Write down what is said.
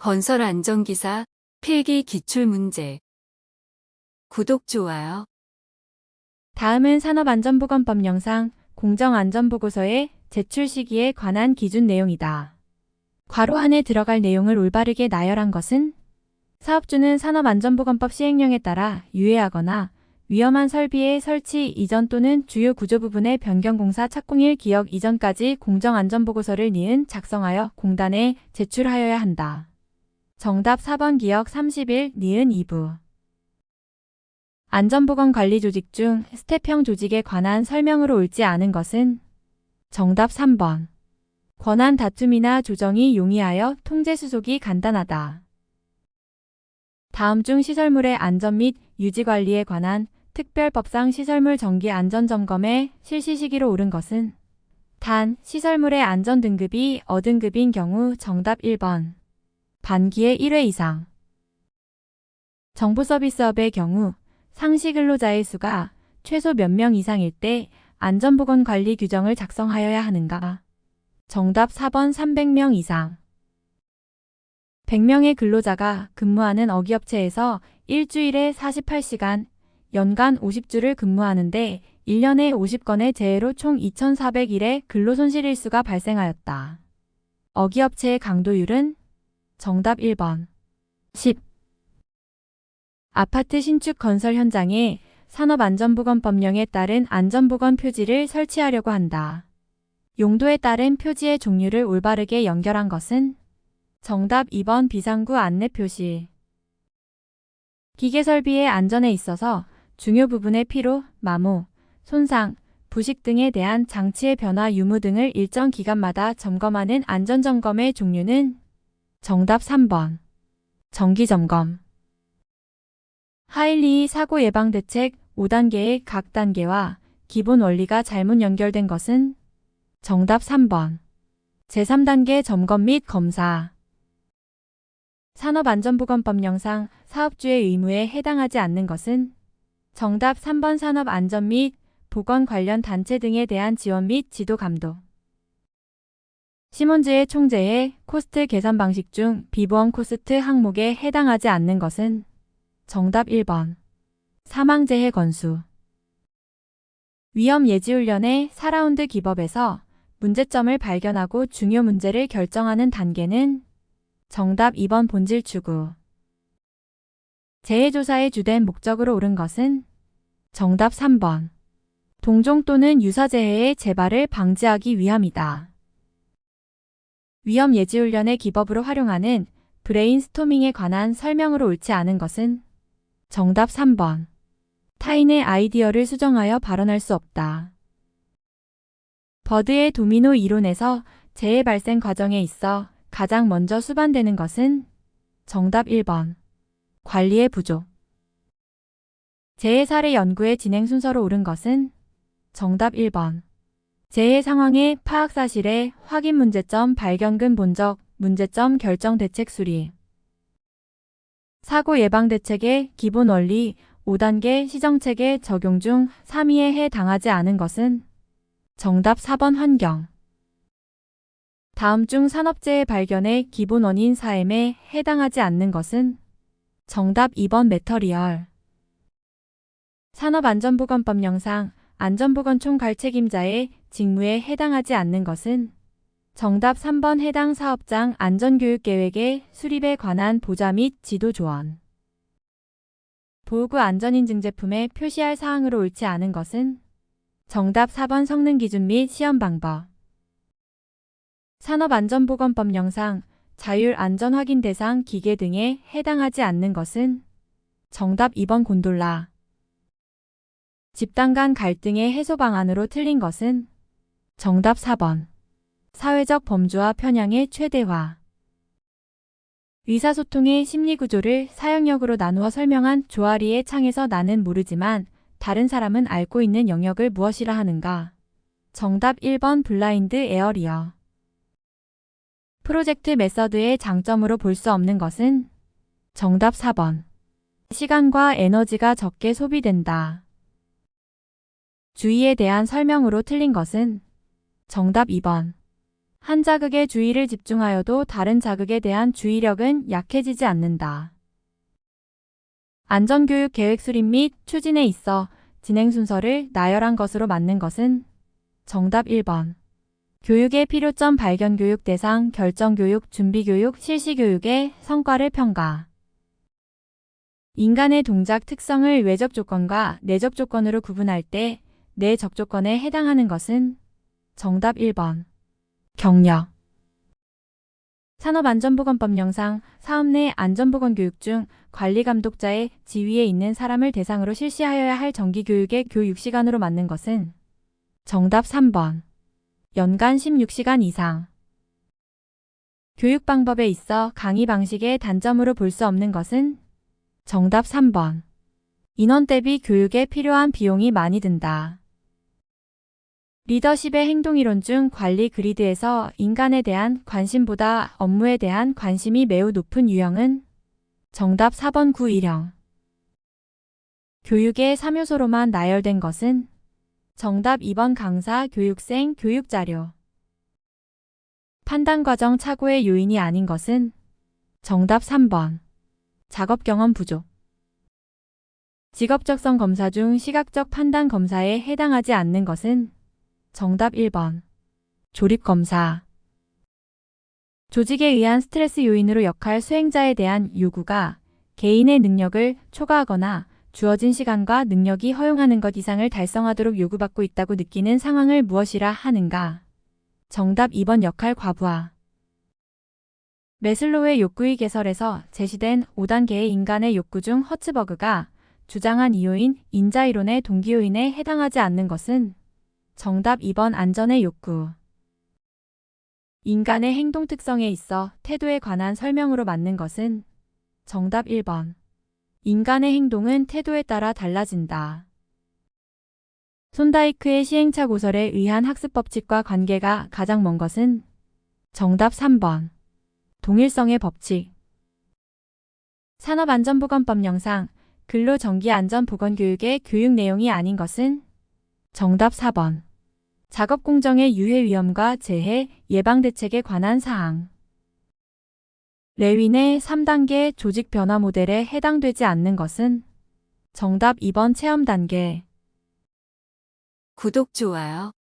건설 안전기사 필기 기출 문제. 구독, 좋아요. 다음은 산업안전보건법 영상 공정안전보고서의 제출 시기에 관한 기준 내용이다. 괄호 안에 들어갈 내용을 올바르게 나열한 것은 사업주는 산업안전보건법 시행령에 따라 유예하거나 위험한 설비의 설치 이전 또는 주요 구조 부분의 변경공사 착공일 기억 이전까지 공정안전보고서를 니은 작성하여 공단에 제출하여야 한다. 정답 4번 기억 31 니은 2부 안전보건 관리 조직 중 스텝형 조직에 관한 설명으로 옳지 않은 것은 정답 3번. 권한 다툼이나 조정이 용이하여 통제 수속이 간단하다. 다음 중 시설물의 안전 및 유지 관리에 관한 특별법상 시설물 정기 안전 점검의 실시 시기로 옳은 것은 단 시설물의 안전 등급이 어등급인 경우 정답 1번. 반기에 1회 이상. 정보 서비스업의 경우 상시 근로자의 수가 최소 몇 명 이상일 때 안전보건 관리 규정을 작성하여야 하는가? 정답 4번 300명 이상. 100명의 근로자가 근무하는 어기업체에서 일주일에 48시간, 연간 50주를 근무하는데 1년에 50건의 재해로 총 2,400일의 근로손실 일수가 발생하였다. 어기업체의 강도율은 정답 1번 10. 아파트 신축 건설 현장에 산업안전보건법령에 따른 안전보건 표지를 설치하려고 한다. 용도에 따른 표지의 종류를 올바르게 연결한 것은 정답 2번 비상구 안내 표시. 기계 설비의 안전에 있어서 중요 부분의 피로, 마모, 손상, 부식 등에 대한 장치의 변화 유무 등을 일정 기간마다 점검하는 안전점검의 종류는 정답 3번. 정기점검. 하일리 사고 예방 대책 5단계의 각 단계와 기본 원리가 잘못 연결된 것은 정답 3번. 제3단계 점검 및 검사. 산업안전보건법 영상 사업주의 의무에 해당하지 않는 것은 정답 3번 산업안전 및 보건 관련 단체 등에 대한 지원 및 지도 감독. 시몬즈의 총재의 코스트 계산 방식 중 비보험 코스트 항목에 해당하지 않는 것은 정답 1번. 사망재해 건수. 위험 예지훈련의 4라운드 기법에서 문제점을 발견하고 중요 문제를 결정하는 단계는 정답 2번 본질 추구. 재해조사의 주된 목적으로 옳은 것은 정답 3번. 동종 또는 유사재해의 재발을 방지하기 위함이다. 위험 예지 훈련의 기법으로 활용하는 브레인스토밍에 관한 설명으로 옳지 않은 것은 정답 3번. 타인의 아이디어를 수정하여 발언할 수 없다. 버드의 도미노 이론에서 재해 발생 과정에 있어 가장 먼저 수반되는 것은 정답 1번. 관리의 부족. 재해 사례 연구의 진행 순서로 옳은 것은 정답 1번. 재해 상황의 파악 사실의 확인 문제점 발견 근본적 문제점 결정 대책 수립. 사고 예방 대책의 기본 원리 5단계 시정체계 적용 중 3위에 해당하지 않은 것은 정답 4번 환경. 다음 중 산업재해 발견의 기본 원인 사엠에 해당하지 않는 것은 정답 2번 메터리얼. 산업안전보건법 영상 안전보건 총괄 책임자의 직무에 해당하지 않는 것은 정답 3번 해당 사업장 안전교육계획의 수립에 관한 보좌 및 지도 조언. 보호구 안전인증 제품에 표시할 사항으로 옳지 않은 것은 정답 4번 성능 기준 및 시험 방법. 산업안전보건법 영상 자율 안전 확인 대상 기계 등에 해당하지 않는 것은 정답 2번 곤돌라. 집단 간 갈등의 해소 방안으로 틀린 것은 정답 4번. 사회적 범주와 편향의 최대화. 의사소통의 심리구조를 사용력으로 나누어 설명한 조아리의 창에서 나는 모르지만 다른 사람은 알고 있는 영역을 무엇이라 하는가? 정답 1번 블라인드 에어리어. 프로젝트 메서드의 장점으로 볼 수 없는 것은 정답 4번. 시간과 에너지가 적게 소비된다. 주의에 대한 설명으로 틀린 것은 정답 2번. 한 자극에 주의를 집중하여도 다른 자극에 대한 주의력은 약해지지 않는다. 안전교육 계획 수립 및 추진에 있어 진행 순서를 나열한 것으로 맞는 것은 정답 1번. 교육의 필요점 발견 교육 대상, 결정 교육, 준비 교육, 실시 교육의 성과를 평가. 인간의 동작 특성을 외적 조건과 내적 조건으로 구분할 때 내적 조건에 해당하는 것은 정답 1번. 경력. 산업안전보건법 영상 사업 내 안전보건 교육 중 관리 감독자의 지위에 있는 사람을 대상으로 실시하여야 할 정기교육의 교육 시간으로 맞는 것은 정답 3번. 연간 16시간 이상. 교육 방법에 있어 강의 방식의 단점으로 볼 수 없는 것은 정답 3번. 인원 대비 교육에 필요한 비용이 많이 든다. 리더십의 행동이론 중 관리 그리드에서 인간에 대한 관심보다 업무에 대한 관심이 매우 높은 유형은 정답 4번 구일형. 교육의 3요소로만 나열된 것은 정답 2번 강사, 교육생, 교육자료. 판단 과정 착오의 요인이 아닌 것은 정답 3번. 작업 경험 부족. 직업적성 검사 중 시각적 판단 검사에 해당하지 않는 것은 정답 1번. 조립 검사. 조직에 의한 스트레스 요인으로 역할 수행자에 대한 요구가 개인의 능력을 초과하거나 주어진 시간과 능력이 허용하는 것 이상을 달성하도록 요구받고 있다고 느끼는 상황을 무엇이라 하는가? 정답 2번 역할 과부하. 메슬로우의 욕구의 개설에서 제시된 5단계의 인간의 욕구 중 허츠버그가 주장한 이요인 인자이론의 동기요인에 해당하지 않는 것은 정답 2번 안전의 욕구. 인간의 행동 특성에 있어 태도에 관한 설명으로 맞는 것은 정답 1번. 인간의 행동은 태도에 따라 달라진다. 손다이크의 시행착 오설에 의한 학습 법칙과 관계가 가장 먼 것은 정답 3번. 동일성의 법칙. 산업안전보건법 영상 근로정기안전보건교육의 교육 내용이 아닌 것은 정답 4번. 작업 공정의 유해 위험과 재해 예방 대책에 관한 사항. 레윈의 3단계 조직 변화 모델에 해당되지 않는 것은 정답 2번 체험 단계. 구독, 좋아요.